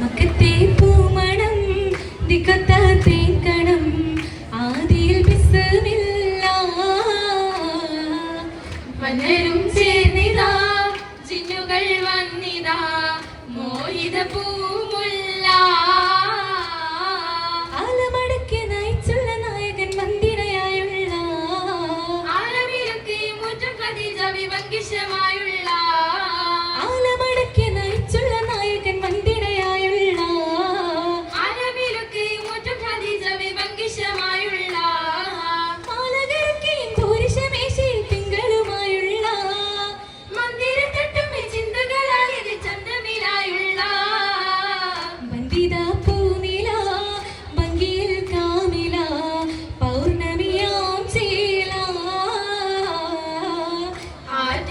മക്കത്തെ പൂമണം ദിക്കത്ത തേക്കണം. ആദിയിൽ ബിസ്മില്ല മലരും ചേർന്നിതാ ജിന്നുകൾ വന്നിതാ. മോഹിത പൂമുല്ല ആലമടക്കി നയിച്ചുള്ള നായകൻ മന്ദിരയായുള്ള. ആലമിലൊക്കെ മുറ്റം കതിജ വിവങ്കിഷമായുള്ള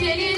tiene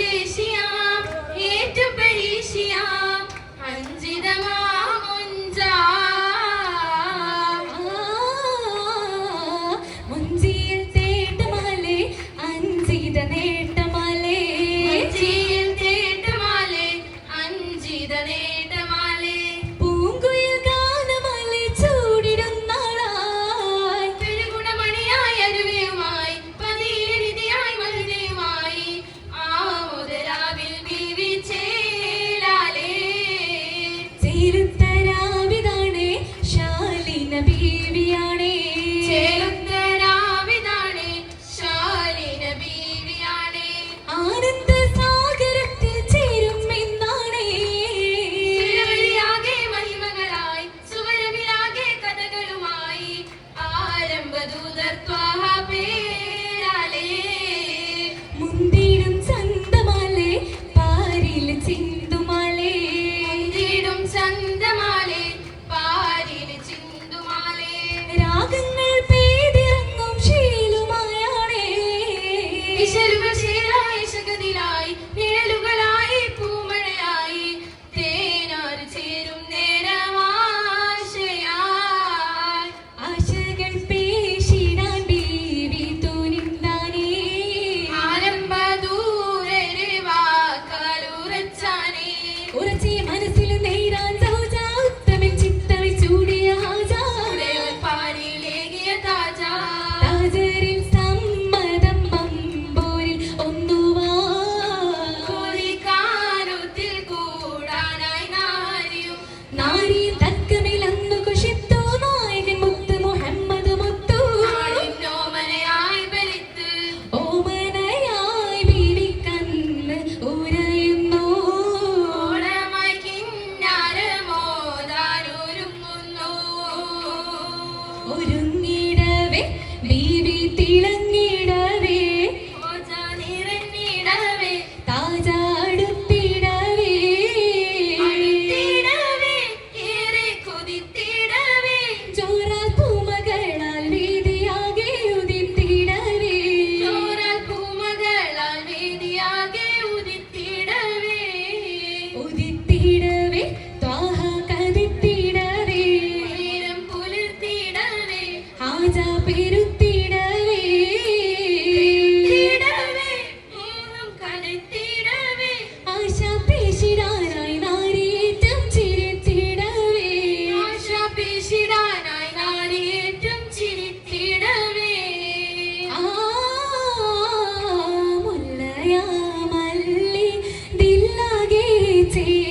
see